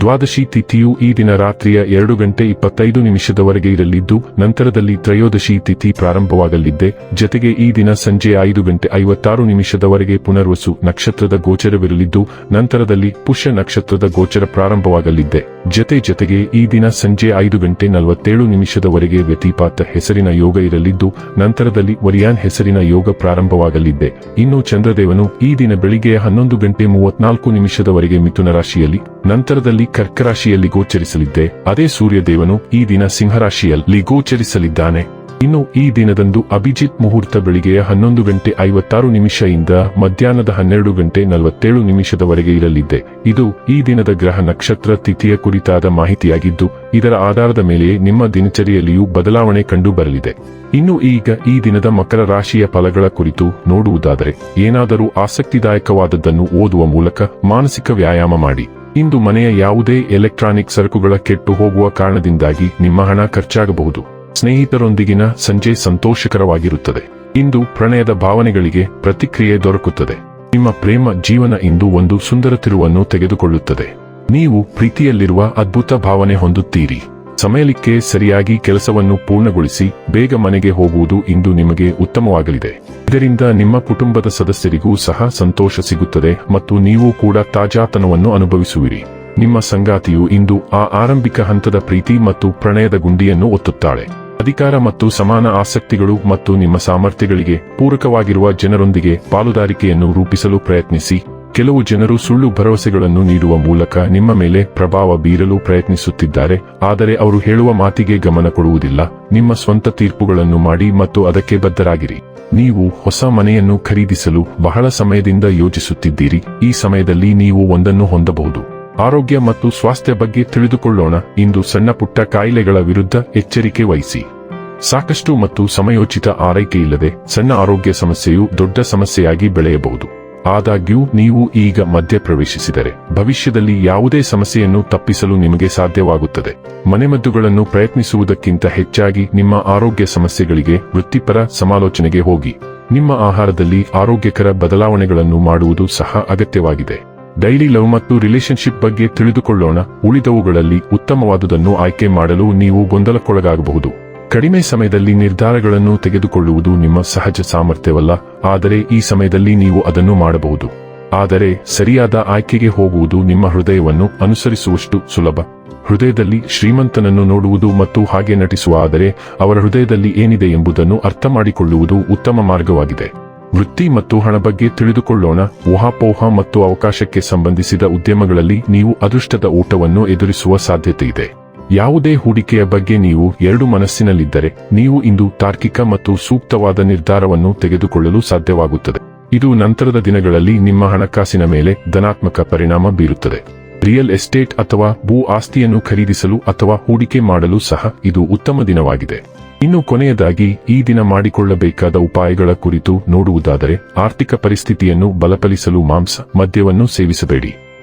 ದ್ವಾದಶಿ ತಿಥಿಯು ಈ ದಿನ ರಾತ್ರಿಯ ಎರಡು ಗಂಟೆ ಇಪ್ಪತ್ತೈದು ನಿಮಿಷದವರೆಗೆ ಇರಲಿದ್ದು, ನಂತರದಲ್ಲಿ ತ್ರಯೋದಶಿ ತಿಥಿ ಪ್ರಾರಂಭವಾಗಲಿದ್ದೆ. ಜತೆಗೆ ಈ ದಿನ ಸಂಜೆ ಐದು ಗಂಟೆ ಐವತ್ತಾರು ನಿಮಿಷದವರೆಗೆ ಪುನರ್ವಸು ನಕ್ಷತ್ರದ ಗೋಚರವಿರಲಿದ್ದು, ನಂತರದಲ್ಲಿ ಪುಷ್ಯ ನಕ್ಷತ್ರದ ಗೋಚರ ಪ್ರಾರಂಭವಾಗಲಿದ್ದೆ. ಜತೆ ಜತೆಗೆ ಈ ದಿನ ಸಂಜೆ ಐದು ಗಂಟೆ ನಲವತ್ತೇಳು ನಿಮಿಷದವರೆಗೆ ವ್ಯತಿಪಾತ ಹೆಸರಿನ ಯೋಗ ಇರಲಿದ್ದು, ನಂತರದಲ್ಲಿ ವರಿಯಾನ್ ಹೆಸರಿನ ಯೋಗ ಪ್ರಾರಂಭವಾಗಲಿದ್ದೆ. ಇನ್ನು ಚಂದ್ರದೇವನು ಈ ದಿನ ಬೆಳಿಗ್ಗೆ ಹನ್ನೊಂದು ಗಂಟೆ ಮೂವತ್ನಾಲ್ಕು ನಿಮಿಷದವರೆಗೆ ಮಿಥುನ ರಾಶಿಯಲ್ಲಿ, ನಂತರದಲ್ಲಿ ಕರ್ಕ ರಾಶಿಯಲ್ಲಿ ಗೋಚರಿಸಲಿದ್ದೆ. ಅದೇ ಸೂರ್ಯದೇವನು ಈ ದಿನ ಸಿಂಹರಾಶಿಯಲ್ಲಿ ಗೋಚರಿಸಲಿದ್ದಾನೆ. ಇನ್ನು ಈ ದಿನದಂದು ಅಭಿಜಿತ್ ಮುಹೂರ್ತ ಬೆಳಿಗ್ಗೆಯ ಹನ್ನೊಂದು ಗಂಟೆ ಐವತ್ತಾರು ನಿಮಿಷದಿಂದ ಮಧ್ಯಾಹ್ನದ ಹನ್ನೆರಡು ಗಂಟೆ ನಲವತ್ತೇಳು ನಿಮಿಷದವರೆಗೆ ಇರಲಿದ್ದೆ. ಇದು ಈ ದಿನದ ಗ್ರಹ ನಕ್ಷತ್ರ ತಿಥಿಯ ಕುರಿತಾದ ಮಾಹಿತಿಯಾಗಿದ್ದು, ಇದರ ಆಧಾರದ ಮೇಲೆ ನಿಮ್ಮ ದಿನಚರಿಯಲ್ಲಿಯೂ ಬದಲಾವಣೆ ಕಂಡು ಬರಲಿದೆ ಇನ್ನು ಈಗ ಈ ದಿನದ ಮಕರ ರಾಶಿಯ ಫಲಗಳ ಕುರಿತು ನೋಡುವುದಾದರೆ, ಏನಾದರೂ ಆಸಕ್ತಿದಾಯಕವಾದದ್ದನ್ನು ಓದುವ ಮೂಲಕ ಮಾನಸಿಕ ವ್ಯಾಯಾಮ ಮಾಡಿ. ಇಂದು ಮನೆಯ ಯಾವುದೇ ಎಲೆಕ್ಟ್ರಾನಿಕ್ ಸರಕುಗಳ ಕೆಟ್ಟು ಹೋಗುವ ಕಾರಣದಿಂದಾಗಿ ನಿಮ್ಮ ಹಣ ಖರ್ಚಾಗಬಹುದು. ಸ್ನೇಹಿತರೊಂದಿಗಿನ ಸಂಜೆ ಸಂತೋಷಕರವಾಗಿರುತ್ತದೆ. ಇಂದು ಪ್ರಣಯದ ಭಾವನೆಗಳಿಗೆ ಪ್ರತಿಕ್ರಿಯೆ ದೊರಕುತ್ತದೆ. ನಿಮ್ಮ ಪ್ರೇಮ ಜೀವನ ಇಂದು ಒಂದು ಸುಂದರ ತಿರುವನ್ನು ತೆಗೆದುಕೊಳ್ಳುತ್ತದೆ. ನೀವು ಪ್ರೀತಿಯಲ್ಲಿರುವ ಅದ್ಭುತ ಭಾವನೆ ಹೊಂದುತ್ತೀರಿ. ಸಮಯಲಿಕ್ಕೆ ಸರಿಯಾಗಿ ಕೆಲಸವನ್ನು ಪೂರ್ಣಗೊಳಿಸಿ ಬೇಗ ಮನೆಗೆ ಹೋಗುವುದು ಇಂದು ನಿಮಗೆ ಉತ್ತಮವಾಗಲಿದೆ. ಇದರಿಂದ ನಿಮ್ಮ ಕುಟುಂಬದ ಸದಸ್ಯರಿಗೂ ಸಹ ಸಂತೋಷ ಸಿಗುತ್ತದೆ ಮತ್ತು ನೀವು ಕೂಡ ತಾಜಾತನವನ್ನು ಅನುಭವಿಸುವಿರಿ. ನಿಮ್ಮ ಸಂಗಾತಿಯು ಇಂದು ಆ ಆರಂಭಿಕ ಹಂತದ ಪ್ರೀತಿ ಮತ್ತು ಪ್ರಣಯದ ಗುಂಡಿಯನ್ನು ಒತ್ತುತ್ತಾಳೆ. ಅಧಿಕಾರ ಮತ್ತು ಸಮಾನ ಆಸಕ್ತಿಗಳು ಮತ್ತು ನಿಮ್ಮ ಸಾಮರ್ಥ್ಯಗಳಿಗೆ ಪೂರಕವಾಗಿರುವ ಜನರೊಂದಿಗೆ ಪಾಲುದಾರಿಕೆಯನ್ನು ರೂಪಿಸಲು ಪ್ರಯತ್ನಿಸಿ. ಕೆಲವು ಜನರು ಸುಳ್ಳು ಭರವಸೆಗಳನ್ನು ನೀಡುವ ಮೂಲಕ ನಿಮ್ಮ ಮೇಲೆ ಪ್ರಭಾವ ಬೀರಲು ಪ್ರಯತ್ನಿಸುತ್ತಿದ್ದಾರೆ, ಆದರೆ ಅವರು ಹೇಳುವ ಮಾತಿಗೆ ಗಮನ ಕೊಡುವುದಿಲ್ಲ. ನಿಮ್ಮ ಸ್ವಂತ ತೀರ್ಪುಗಳನ್ನು ಮಾಡಿ ಮತ್ತು ಅದಕ್ಕೆ ಬದ್ಧರಾಗಿರಿ. ನೀವು ಹೊಸ ಮನೆಯನ್ನು ಖರೀದಿಸಲು ಬಹಳ ಸಮಯದಿಂದ ಯೋಚಿಸುತ್ತಿದ್ದೀರಿ. ಈ ಸಮಯದಲ್ಲಿ ನೀವು ಒಂದನ್ನು ಹೊಂದಬಹುದು. ಆರೋಗ್ಯ ಮತ್ತು ಸ್ವಾಸ್ಥ್ಯ ಬಗ್ಗೆ ತಿಳಿದುಕೊಳ್ಳೋಣ. ಇಂದು ಸಣ್ಣ ಪುಟ್ಟ ಕಾಯಿಲೆಗಳ ವಿರುದ್ಧ ಎಚ್ಚರಿಕೆ ವಹಿಸಿ. ಸಾಕಷ್ಟು ಮತ್ತು ಸಮಯೋಚಿತ ಆರೈಕೆ ಇಲ್ಲದೆ ಸಣ್ಣ ಆರೋಗ್ಯ ಸಮಸ್ಯೆಯು ದೊಡ್ಡ ಸಮಸ್ಯೆಯಾಗಿ ಬೆಳೆಯಬಹುದು. ಆದಾಗ್ಯೂ, ನೀವು ಈಗ ಮಧ್ಯ ಪ್ರವೇಶಿಸಿದರೆ, ಭವಿಷ್ಯದಲ್ಲಿ ಯಾವುದೇ ಸಮಸ್ಯೆಯನ್ನು ತಪ್ಪಿಸಲು ನಿಮಗೆ ಸಾಧ್ಯವಾಗುತ್ತದೆ. ಮನೆಮದ್ದುಗಳನ್ನು ಪ್ರಯತ್ನಿಸುವುದಕ್ಕಿಂತ ಹೆಚ್ಚಾಗಿ ನಿಮ್ಮ ಆರೋಗ್ಯ ಸಮಸ್ಯೆಗಳಿಗೆ ವೃತ್ತಿಪರ ಸಮಾಲೋಚನೆಗೆ ಹೋಗಿ. ನಿಮ್ಮ ಆಹಾರದಲ್ಲಿ ಆರೋಗ್ಯಕರ ಬದಲಾವಣೆಗಳನ್ನು ಮಾಡುವುದು ಸಹ ಅಗತ್ಯವಾಗಿದೆ. ಡೈಲಿ ಲವ್ ಮತ್ತು ರಿಲೇಶನ್ಶಿಪ್ ಬಗ್ಗೆ ತಿಳಿದುಕೊಳ್ಳೋಣ. ಉಳಿದವುಗಳಲ್ಲಿ ಉತ್ತಮವಾದುದನ್ನು ಆಯ್ಕೆ ಮಾಡಲು ನೀವು ಗೊಂದಲಕ್ಕೊಳಗಾಗಬಹುದು. ಕಡಿಮೆ ಸಮಯದಲ್ಲಿ ನಿರ್ಧಾರಗಳನ್ನು ತೆಗೆದುಕೊಳ್ಳುವುದು ನಿಮ್ಮ ಸಹಜ ಸಾಮರ್ಥ್ಯವಲ್ಲ, ಆದರೆ ಈ ಸಮಯದಲ್ಲಿ ನೀವು ಅದನ್ನು ಮಾಡಬಹುದು. ಆದರೆ ಸರಿಯಾದ ಆಯ್ಕೆಗೆ ಹೋಗುವುದು ನಿಮ್ಮ ಹೃದಯವನ್ನು ಅನುಸರಿಸುವಷ್ಟು ಸುಲಭ. ಹೃದಯದಲ್ಲಿ ಶ್ರೀಮಂತನನ್ನು ನೋಡುವುದು ಮತ್ತು ಹಾಗೆ ನಟಿಸುವ ಆದರೆ ಅವರ ಹೃದಯದಲ್ಲಿ ಏನಿದೆ ಎಂಬುದನ್ನು ಅರ್ಥ ಮಾಡಿಕೊಳ್ಳುವುದು ಉತ್ತಮ ಮಾರ್ಗವಾಗಿದೆ. ವೃತ್ತಿ ಮತ್ತು ಹಣ ಬಗ್ಗೆ ತಿಳಿದುಕೊಳ್ಳೋಣ. ಊಹಾಪೋಹ ಮತ್ತು ಅವಕಾಶಕ್ಕೆ ಸಂಬಂಧಿಸಿದ ಉದ್ಯಮಗಳಲ್ಲಿ ನೀವು ಅದೃಷ್ಟದ ಊಟವನ್ನು ಎದುರಿಸುವ ಸಾಧ್ಯತೆ ಇದೆ ಯಾವುದೇ ಹೂಡಿಕೆಯ ಬಗ್ಗೆ ನೀವು ಎರಡು ಮನಸ್ಸಿನಲ್ಲಿದ್ದರೆ, ನೀವು ಇಂದು ತಾರ್ಕಿಕ ಮತ್ತು ಸೂಕ್ತವಾದ ನಿರ್ಧಾರವನ್ನು ತೆಗೆದುಕೊಳ್ಳಲು ಸಾಧ್ಯವಾಗುತ್ತದೆ. ಇದು ನಂತರದ ದಿನಗಳಲ್ಲಿ ನಿಮ್ಮ ಹಣಕಾಸಿನ ಮೇಲೆ ಧನಾತ್ಮಕ ಪರಿಣಾಮ ಬೀರುತ್ತದೆ. ರಿಯಲ್ ಎಸ್ಟೇಟ್ ಅಥವಾ ಭೂ ಆಸ್ತಿಯನ್ನು ಖರೀದಿಸಲು ಅಥವಾ ಹೂಡಿಕೆ ಮಾಡಲು ಸಹ ಇದು ಉತ್ತಮ ದಿನವಾಗಿದೆ. ಇನ್ನು ಕೊನೆಯದಾಗಿ, ಈ ದಿನ ಮಾಡಿಕೊಳ್ಳಬೇಕಾದ ಉಪಾಯಗಳ ಕುರಿತು ನೋಡುವುದಾದರೆ, ಆರ್ಥಿಕ ಪರಿಸ್ಥಿತಿಯನ್ನು ಬಲಪಡಿಸಲು ಮಾಂಸ ಮದ್ಯವನ್ನು ಸೇವಿಸಬೇಡಿ.